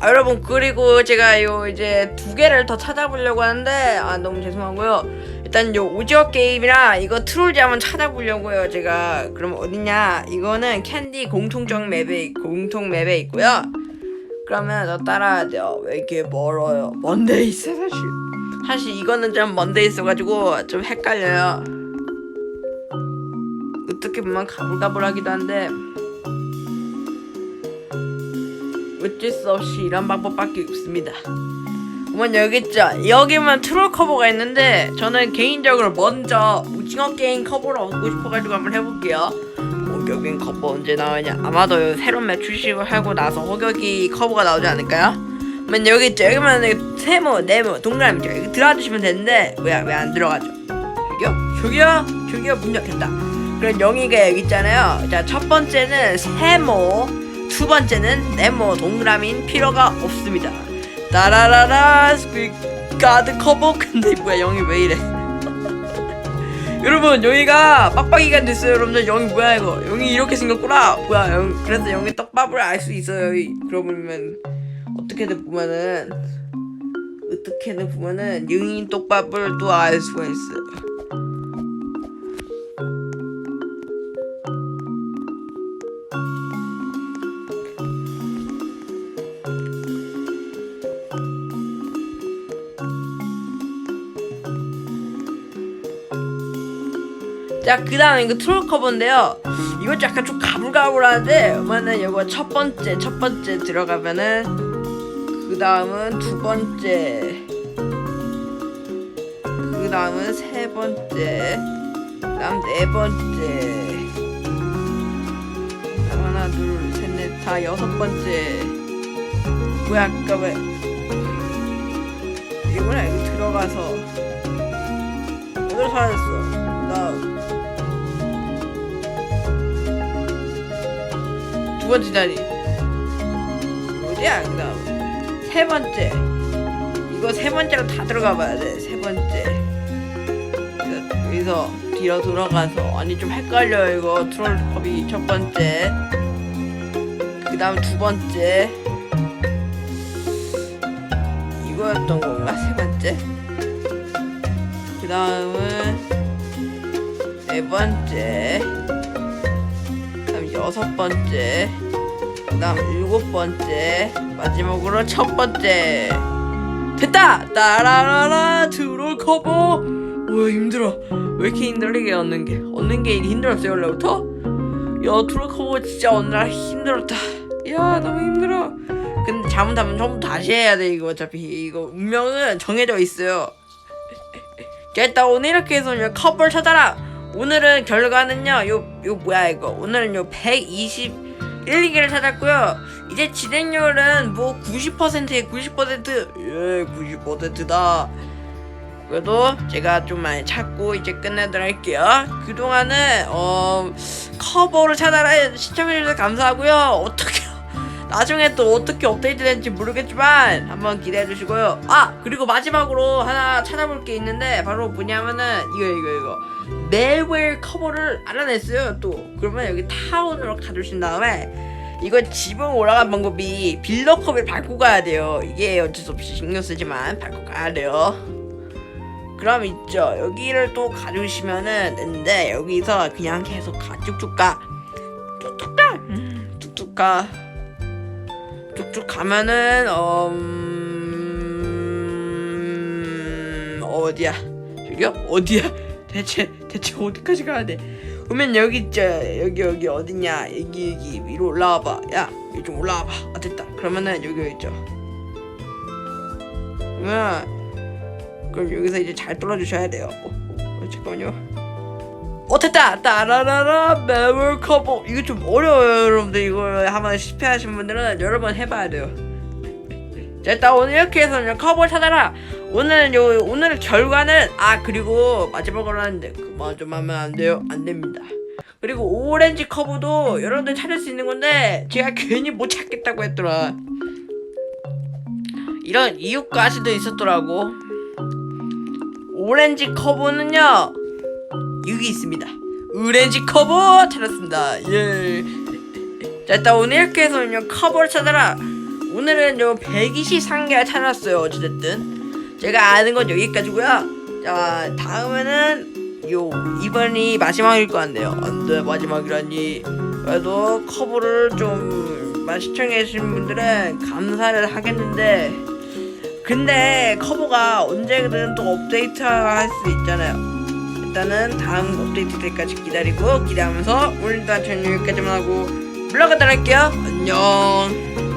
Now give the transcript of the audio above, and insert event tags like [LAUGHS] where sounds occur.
아, 여러분 그리고 제가 요 이제 두 개를 더 찾아보려고 하는데 아 너무 죄송하고요. 일단 요 오징어 게임이랑 이거 트롤즈 한번 찾아보려고요. 제가 그럼 어디냐? 이거는 캔디 공통적 맵에 공통 맵에 있고요. 그러면 너 따라야 돼요. 왜 이렇게 멀어요? 먼데 있어 사실. 사실 이거는 좀 먼데 있어가지고 좀 헷갈려요. 어떻게 보면 가불가불하기도 한데 어쩔 수 없이 이런 방법밖에 없습니다. 그러면 여기 있죠. 여기만 트롤 커버가 있는데 저는 개인적으로 먼저 오징어 게임 커버를 얻고 싶어가지고 한번 해볼게요. 호격인 커버 언제 나오냐? 아마도 새로운 맵 출시를 하고 나서 호격이 커버가 나오지 않을까요? 그러면 여기 있죠. 여기만 세모, 네모, 동그라미 있죠. 여기 들어가주시면 되는데 왜왜안 들어가죠? 저기요? 저기요? 저기요? 문 열겠다. 그럼 영이가 여기 있잖아요. 자, 첫 번째는 세모, 두 번째는 네모, 동그라미인 필요가 없습니다. 따라라라, 가드 커버. [LAUGHS] 근데 뭐야, 영이 왜 이래? [LAUGHS] 여러분, 영이가 빡빡이가 됐어요. 여러분들, 영이 뭐야 이거? 영이 이렇게 생겼구나. 뭐야, 영, 그래서 영이 떡밥을 알 수 있어요. 이- 그러면 어떻게든 보면은 어떻게든 보면은 영인 떡밥을 또 알 수가 있어요. 자, 그 다음에 이거 트롤 커버인데요. 이것도 약간 좀 가불가불한데, 그러면은 이거 첫 번째, 첫 번째 들어가면은, 그 다음은 두 번째, 그 다음은 세 번째, 그 다음 네 번째, 하나, 둘, 셋, 넷, 다 여섯 번째. 뭐야, 아까 왜, 이거나 여기 들어가서, 어디로 사라졌어? 번째 자리 어디야 그다음. 세 번째. 이거 세 번째로 다 들어가 봐야 돼 세 번째. 그래서 여기서 뒤로 돌아가서. 아니 좀 헷갈려 이거. 트롤 컵이 첫 번째. 그 다음 두 번째. 이거였던 건가 세 번째? 그 다음은 네 번째 여섯 번째 그다음 일곱 번째 마지막으로 첫 번째. 됐다! 따라라라 트롤 커버 와 힘들어. 왜 이렇게 힘들게 얻는 게 얻는 게 힘들었어요 원래부터? 야 트롤 커버 진짜 오늘 힘들었다. 야 너무 힘들어. 근데 잘못하면 처음 다시 해야 돼 이거 어차피. 이거 운명은 정해져 있어요. [LAUGHS] 자 일단 오늘 이렇게 해서 커버를 찾아라 오늘은 결과는요 요 요 뭐야 이거. 오늘은 요 121개를 찾았고요. 이제 진행률은 뭐 90%에 90%예 90%다. 그래도 제가 좀 많이 찾고 이제 끝내도록 할게요. 그동안은 어 커버를 찾아라 시청해주셔서 감사하고요. 어떻게 [LAUGHS] 나중에 또 어떻게 업데이트 될지 모르겠지만 한번 기대해 주시고요. 아 그리고 마지막으로 하나 찾아볼 게 있는데 바로 뭐냐면은 이거 이거 이거 멜웨어 커버를 알아냈어요. 또 그러면 여기 타운으로 가주신 다음에 이거 지붕 올라간 방법이 빌더 컵을 밟고 가야 돼요. 이게 어쩔 수 없이 신경 쓰지만 밟고 가야 돼요. 그럼 있죠. 여기를 또 가주시면은 되는데 여기서 그냥 계속 가 쭉쭉 가. 뚝뚝 가. 음, 뚝뚝 가. 쭉쭉 가면은 어, 음... 어디야? 저기요? 어디야? [LAUGHS] 대체 대체 어디까지 가야 돼? 그러면 여기 있죠. 여기 여기 어디냐? 여기 여기 위로 올라와 봐. 야, 여기 좀 올라와 봐. 아 됐다. 그러면은 여기 있죠. 그러면 그럼 여기서 이제 잘 떨어주셔야 돼요. 어, 어, 잠깐만요. 어 됐다 따라라라 매월 커버 이거 좀 어려워요 여러분들 이거 한번 실패하신 분들은 여러 번 해봐야 돼요 자 일단 오늘 이렇게 해서 커버 찾아라 오늘은 요 오늘 결과는 아 그리고 마지막으로 하는데 그만 좀 하면 안 돼요 안 됩니다 그리고 오렌지 커버도 여러분들 찾을 수 있는 건데 제가 [LAUGHS] 괜히 못 찾겠다고 했더라 이런 수도 있었더라고 오렌지 커버는요 여기 있습니다. 오렌지 커버 찾았습니다. 예. 자 일단 오늘 이렇게 해서 커버를 찾아라. 오늘은 요 123개를 찾았어요 어찌됐든 제가 아는 건 여기까지고요. 자 다음에는 요 이번이 마지막일 것 같네요. 안돼 마지막이라니. 그래도 커브를 좀 마- 시청해주신 분들은 감사를 하겠는데. 근데 커브가 언제든 또 업데이트 할 수 있잖아요. 일단은 다음 업데이트 때까지 기다리고 기대하면서 오늘도 저는 여기까지만 하고 물러가도록 할게요. 안녕